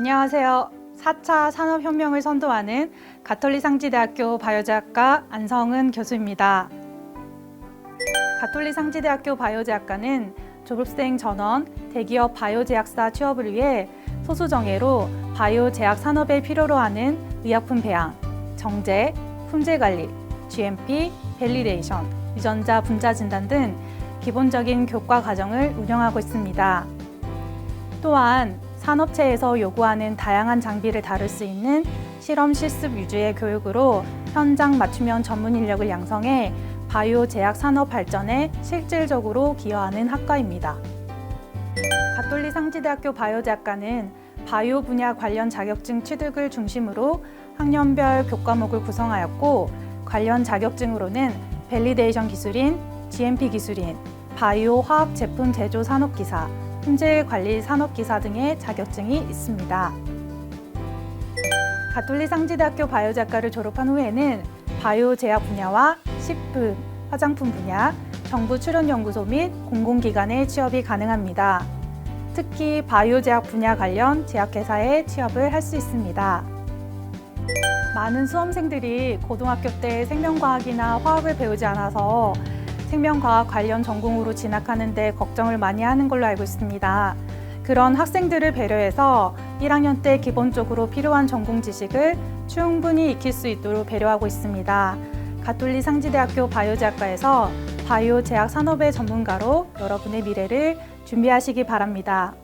안녕하세요. 4차 산업혁명을 선도하는 가톨릭 상지대학교 바이오제학과 안성은 교수입니다. 가톨릭 상지대학교 바이오제학과는 졸업생 전원 대기업 바이오제약사 취업을 위해 소수정예로 바이오제약 산업에 필요로 하는 의약품 배양, 정제, 품질 관리, GMP, 밸리데이션, 유전자 분자 진단 등 기본적인 교과 과정을 운영하고 있습니다. 또한 산업체에서 요구하는 다양한 장비를 다룰 수 있는 실험 실습 위주의 교육으로 현장 맞춤형 전문 인력을 양성해 바이오 제약 산업 발전에 실질적으로 기여하는 학과입니다. 가톨릭 상지대학교 바이오제학과는 바이오 분야 관련 자격증 취득을 중심으로 학년별 교과목을 구성하였고 관련 자격증으로는 밸리데이션 기술인, GMP 기술인, 바이오 화학 제품 제조 산업기사, 품질 관리 산업기사 등의 자격증이 있습니다. 가톨릭 상지대학교 바이오 작과를 졸업한 후에는 바이오 제약 분야와 식품, 화장품 분야, 정부 출연 연구소 및 공공기관에 취업이 가능합니다. 특히 바이오 제약 분야 관련 제약회사에 취업을 할 수 있습니다. 많은 수험생들이 고등학교 때 생명과학이나 화학을 배우지 않아서 생명과학 관련 전공으로 진학하는 데 걱정을 많이 하는 걸로 알고 있습니다. 그런 학생들을 배려해서 1학년 때 기본적으로 필요한 전공 지식을 충분히 익힐 수 있도록 배려하고 있습니다. 가톨릭 상지대학교 바이오제학과에서 바이오 제약 산업의 전문가로 여러분의 미래를 준비하시기 바랍니다.